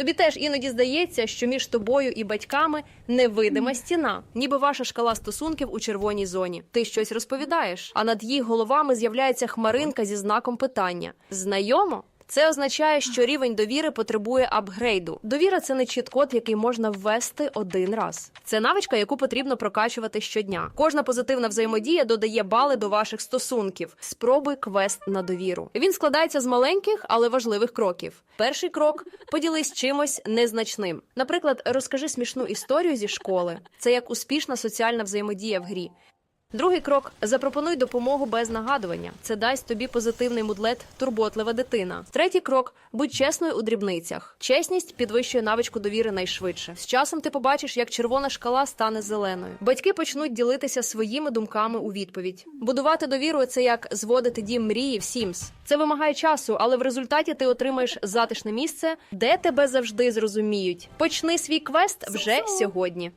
Тобі теж іноді здається, що між тобою і батьками невидима стіна, ніби ваша шкала стосунків у червоній зоні. Ти щось розповідаєш, а над їх головами з'являється хмаринка зі знаком питання. Знайомо? Це означає, що рівень довіри потребує апгрейду. Довіра це не чіт-код, який можна ввести один раз. Це навичка, яку потрібно прокачувати щодня. Кожна позитивна взаємодія додає бали до ваших стосунків. Спробуй квест на довіру. Він складається з маленьких, але важливих кроків. Перший крок поділись чимось незначним. Наприклад, розкажи смішну історію зі школи. Це як успішна соціальна взаємодія в грі. Другий крок запропонуй допомогу без нагадування. Це дасть тобі позитивний мудлет, турботлива дитина. Третій крок будь чесною у дрібницях. Чесність підвищує навичку довіри найшвидше. З часом ти побачиш, як червона шкала стане зеленою. Батьки почнуть ділитися своїми думками у відповідь. Будувати довіру це як зводити дім мрії в Sims. Це вимагає часу, але в результаті ти отримаєш затишне місце, де тебе завжди зрозуміють. Почни свій квест вже сьогодні.